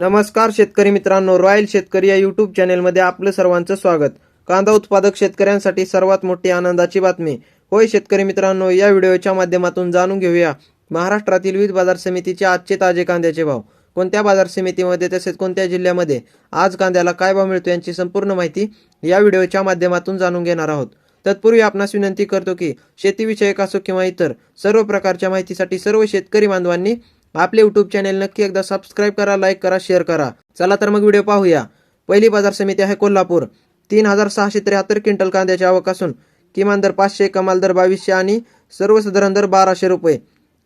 नमस्कार शेतकरी मित्रांनो रॉयल शेतकरी या युट्यूब चॅनेलमध्ये आपलं सर्वांचं स्वागत. कांदा उत्पादक शेतकऱ्यांसाठी सर्वात मोठी आनंदाची बातमी. होय शेतकरी मित्रांनो या व्हिडिओच्या माध्यमातून जाणून घेऊया. महाराष्ट्रातील विविध बाजार समितीचे आजचे ताजे कांद्याचे भाव. कोणत्या बाजार समितीमध्ये तसेच कोणत्या जिल्ह्यामध्ये आज कांद्याला काय भाव मिळतो यांची संपूर्ण माहिती या व्हिडिओच्या माध्यमातून जाणून घेणार आहोत. तत्पूर्वी आपणास विनंती करतो की शेतीविषयक असो किंवा इतर सर्व प्रकारच्या माहितीसाठी सर्व शेतकरी बांधवांनी आपले युट्यूब चॅनेल नक्की एकदा सबस्क्राईब करा लाईक करा शेअर करा. चला तर मग व्हिडिओ पाहूया. पहिली बाजार समिती आहे कोल्हापूर. तीन हजार सहाशे त्र्याहत्तर क्विंटल कांद्याची आवक असून किमान दर पाचशे कमाल दर बावीसशे आणि सर्वसाधारण दर बाराशे रुपये.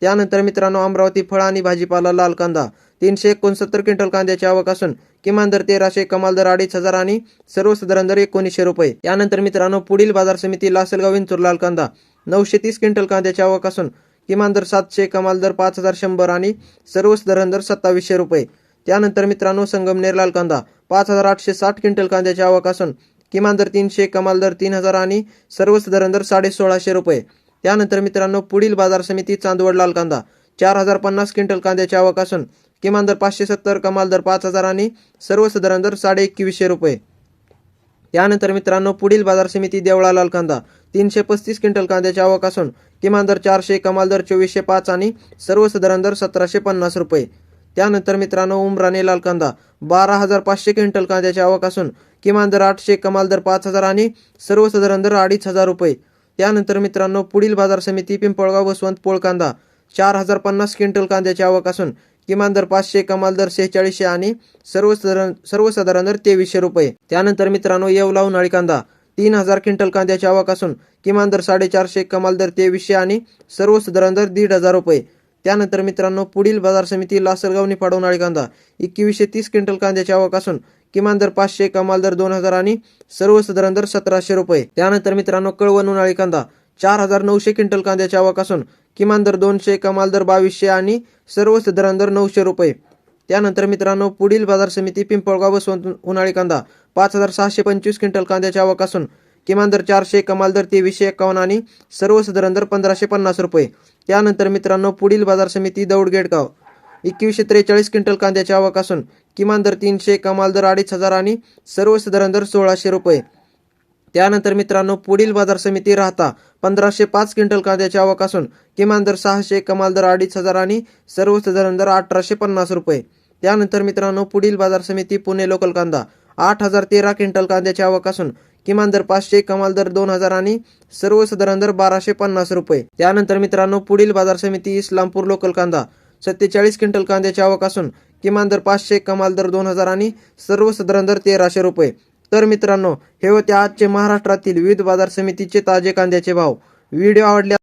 त्यानंतर मित्रांनो अमरावती फळ आणि भाजीपाला लाल कांदा तीनशे एकोणसत्तर क्विंटल कांद्याची आवक असून किमान दर तेराशे कमाल दर अडीच हजार आणि सर्वसाधारण दर एकोणीसशे रुपये. त्यानंतर मित्रांनो पुढील बाजार समिती लासलगाव विंचूर लाल कांदा नऊशे तीस क्विंटल कांद्याची आवक असून किमान दर सातशे कमाल दर पाच हजार शंभर आणि सर्वसाधारण दर सत्तावीसशे रुपये. त्यानंतर मित्रांनो संगमनेर लाल कांदा पाच हजार आठशे साठ क्विंटल कांद्याची आवक असून किमान दर तीनशे कमाल दर तीन हजार आणि सर्वसाधारण दर साडे सोळाशे रुपये. त्यानंतर मित्रांनो पुढील बाजार समिती चांदवड लाल कांदा चार हजार पन्नास क्विंटल कांद्याची आवक असून किमान दर पाचशे सत्तर कमाल दर पाच हजार आणि सर्वसाधारण दर साडे एकवीसशे रुपये. यानंतर मित्रांनो पुढील बाजार समिती देवळा लाल कांदा तीनशे पस्तीस क्विंटल कांद्याची आवक असून किमान दर चारशे कमाल दर चोवीसशे पाच आणि सर्वसाधारण दर सतराशे पन्नास रुपये. त्यानंतर मित्रांनो उमराने लाल कांदा बारा हजार पाचशे क्विंटल कांद्याची आवक असून किमान दर आठशे कमाल दर पाच हजार आणि सर्वसाधारण दर अडीच हजार रुपये. त्यानंतर मित्रांनो पुढील बाजार समिती पिंपळगाव वसवंत पोळ कांदा चार हजार पन्नास क्विंटल कांद्याची आवक असून किमान दर पाचशे कमाल दर शेहेचाळीसशे आणि सर्वसाधारण सर्वसाधारण दर तेवीसशे रुपये. त्यानंतर मित्रांनो येवला उन्हाळी कांदा. तीन हजार क्विंटल कांद्याची आवक असून किमान दर साडेचारशे कमाल दर तेवीसशे आणि सर्वसाधारण दर दीड हजार रुपये. त्यानंतर मित्रांनो पुढील बाजार समिती लासलगाव निफाड उन्हाळी कांदा. एकवीसशे तीस क्विंटल कांद्याची आवक असून किमान दर पाचशे कमाल दर दोन हजार आणि सर्वसाधारण दर सतराशे रुपये. त्यानंतर मित्रांनो कळवण उन्हाळी कांदा. चार हजार नऊशे क्विंटल कांद्याची आवक असून किमान दर दोनशे कमाल दर बावीसशे आणि सर्वसाधारण दर नऊशे रुपये. त्यानंतर मित्रांनो पुढील बाजार समिती पिंपळगाव बसवंत उन्हाळी कांदा पाच हजार सहाशे पंचवीस क्विंटल कांद्याची आवक असून किमान दर चारशे कमाल दर तेवीसशे एकावन्न आणि सर्वसाधारण दर पंधराशे पन्नास रुपये. त्यानंतर मित्रांनो पुढील बाजार समिती दौड गेटगाव एकवीसशे त्रेचाळीस क्विंटल कांद्याची आवक असून किमान दर तीनशे कमाल दर अडीच हजार आणि सर्वसाधारण दर सोळाशे रुपये. त्यानंतर मित्रांनो पुढील बाजार समिती राहता पंधराशे पाच क्विंटल कांद्याची आवक असून किमान दर सहाशे कमाल दर अडीच हजार आणि सर्वसाधारण दर अठराशे पन्नास रुपये. त्यानंतर मित्रांनो पुढील बाजार समिती पुणे लोकल कांदा आठ हजार तेरा क्विंटल कांद्याची आवक असून किमान दर पाचशे कमाल दर दोन हजार आणि सर्वसाधारण दर बाराशे पन्नास रुपये. त्यानंतर मित्रांनो पुढील बाजार समिती इस्लामपूर लोकल कांदा सत्तेचाळीस क्विंटल कांद्याची आवक असून किमान दर पाचशे कमाल दर दोन हजार आणि सर्वसाधारण दर तेराशे रुपये. तर मित्रांनो हे होते आजचे महाराष्ट्रातील विविध बाजार समितीचे ताजे कांद्याचे भाव. व्हिडिओ आवडल्या